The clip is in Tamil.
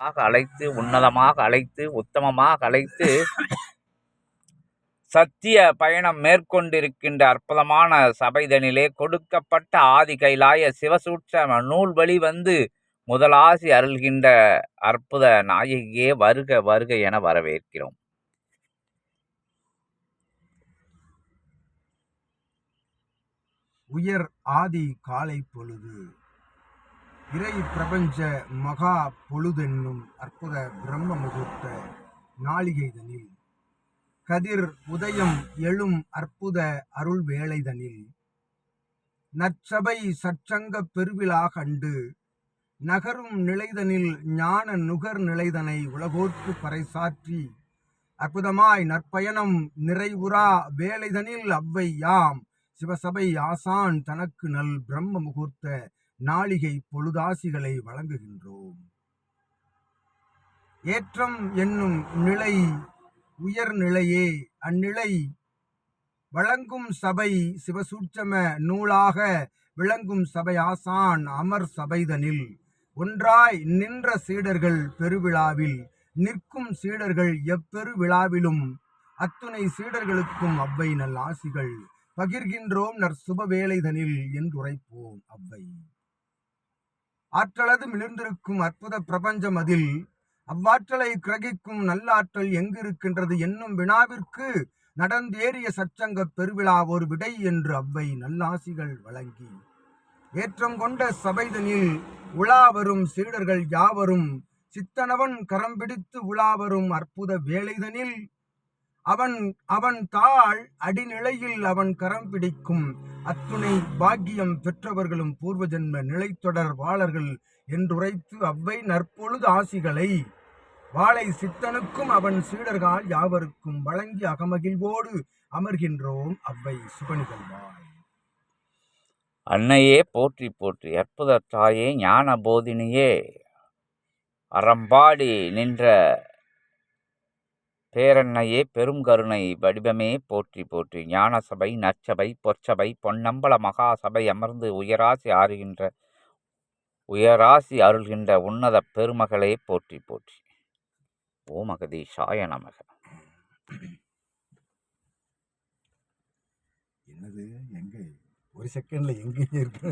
ஆக அழைத்து உன்னதமாக அழைத்து உத்தமமாக அழைத்து சத்திய பயணம் மேற்கொண்டிருக்கின்ற அற்புதமான சபைதனிலே கொடுக்கப்பட்ட ஆதி கைலாய சிவசூட்ச நூல் வழி வந்து முதலாசி அருள்கின்ற அற்புத நாயகியே வருக வருக என வரவேற்கிறோம். உயர் ஆதி காலை பொழுது இறை பிரபஞ்ச மகா பொழுதென்னும் அற்புத பிரம்ம முகூர்த்த நாளிகைதனில். கதிர் உதயம் எழும் அற்புத அருள் வேளைதனில். நற்சபை சற்சங்க பெருவிழா கண்டு நகரும் நிலைதனில் ஞான நுகர் நிலைதனை உலகோர்க்கு பறைசாற்றி அற்புதமாய் நற்பயணம் நிறைவுறா வேலைதனில் அவ்வை யாம் சிவசபை ஆசான் தனக்கு நல் பிரம்ம முகூர்த்த நாளிகை பொழுதாசிகளை வழங்குகின்றோம். ஏற்றம் என்னும் நிலை உயர்நிலையே அந்நிலை வழங்கும் சபை சிவசூட்சம நூலாக விளங்கும் சபை ஆசான் அமர் சபைதனில். ஒன்றாய் நின்ற சீடர்கள் பெருவிழாவில் நிற்கும் சீடர்கள் எப்பெரு விழாவிலும் அத்துணை சீடர்களுக்கும் அவ்வை நல் ஆசிகள். பகிர்கின்றோம் நற்சுப வேலைதனில் என்றுரைப்போம் அவ்வை. ஆற்றலது மிளிர்ந்திருக்கும் அற்புத பிரபஞ்சம் அதில் அவ்வாற்றலை கிரகிக்கும் நல்லாற்றல் எங்கிருக்கின்றது என்னும் வினாவிற்கு நடந்தேறிய சச்சங்க பெருவிழா ஒரு விடை என்று அவ்வை நல்லாசிகள் வழங்கி. ஏற்றம் கொண்ட சபைதனில் உலாவரும் சீடர்கள் யாவரும் சித்தனவன் கரம் பிடித்து உலாவரும் அற்புத வேலைதனில் அவன் அவன் தாள் அடிநிலையில் அவன் கரம் பிடிக்கும் அத்துணை பாக்கியம் பெற்றவர்களும் பூர்வ ஜென்ம நிலைத்தொடர் வாளர்கள் என்றுரைத்து அவ்வை நற்பொழுது ஆசிகளை. வாளை சித்தனுக்கும் அவன் சீடர்கள் யாவருக்கும் வழங்கி அகமகிழ்வோடு அமர்கின்றோம் அவ்வை சுபனிகழ்வாய் அன்னையே போற்றி போற்றி அற்புத தாயே ஞான போதினியே அறம்பாடி நின்ற பேரன்னையே பெரும் கருணை வடிவமே போற்றி போற்றி. ஞானசபை நச்சபை நற்சபை பொற்சபை பொன்னம்பல மகா சபை அமர்ந்து உயராசி ஆறுகின்ற உயராசி அருள்கின்ற உன்னத பெருமகளே போற்றி போற்றி. ஓமகதி மகதீஷாய நமக. என்னது? எங்க? ஒரு செகண்ட்ல எங்கேயும் இருக்கு